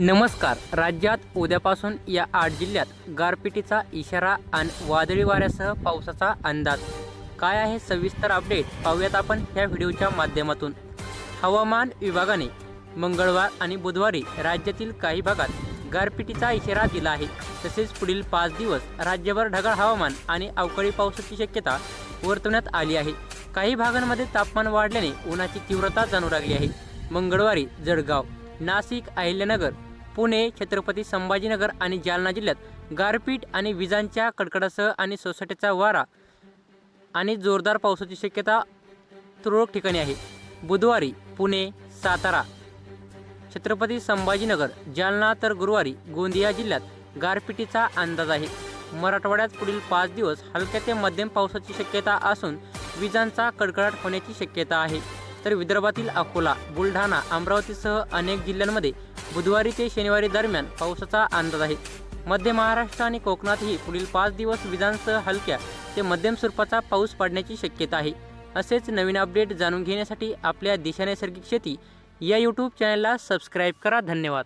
नमस्कार. राज्यात उद्यापासून या आठ जिल्ह्यात गारपिटीचा इशारा आणि वादळी वाऱ्यासह पावसाचा अंदाज. काय आहे सविस्तर अपडेट पाहूयात आपण ह्या व्हिडिओच्या माध्यमातून. हवामान विभागाने मंगळवार आणि बुधवारी राज्यातील काही भागात गारपिटीचा इशारा दिला आहे. तसेच पुढील पाच दिवस राज्यभर ढगाळ हवामान आणि अवकाळी पावसाची शक्यता वर्तवण्यात आली आहे. काही भागांमध्ये तापमान वाढल्याने उन्हाची तीव्रता जाणू लागली आहे. मंगळवारी जळगाव नाशिक अहिल्यानगर पुणे छत्रपती संभाजीनगर आणि जालना जिल्ह्यात गारपीट आणि विजांच्या कडकडासह आणि सोसाट्याचा वारा आणि जोरदार पावसाची शक्यता तुरळक ठिकाणी आहे. बुधवारी पुणे सातारा छत्रपती संभाजीनगर जालना तर गुरुवारी गोंदिया जिल्ह्यात गारपिटीचा अंदाज आहे. मराठवाड्यात पुढील पाच दिवस हलक्या ते मध्यम पावसाची शक्यता असून विजांचा कडकडाट होण्याची शक्यता आहे. तर विदर्भातील अकोला बुलढाणा अमरावतीसह अनेक जिल्ह्यांमध्ये बुधवारी ते शनिवारी दरम्यान पावसाचा अंदाज आहे. मध्य महाराष्ट्र आणि कोकणातही पुढील पाच दिवस विजांसह हलक्या ते मध्यम स्वरूपाचा पाऊस पडण्याची शक्यता आहे. असेच नवीन अपडेट जाणून घेण्यासाठी आपल्या दिशा नैसर्गिक शेती या यूट्यूब चॅनलला सबस्क्राईब करा. धन्यवाद.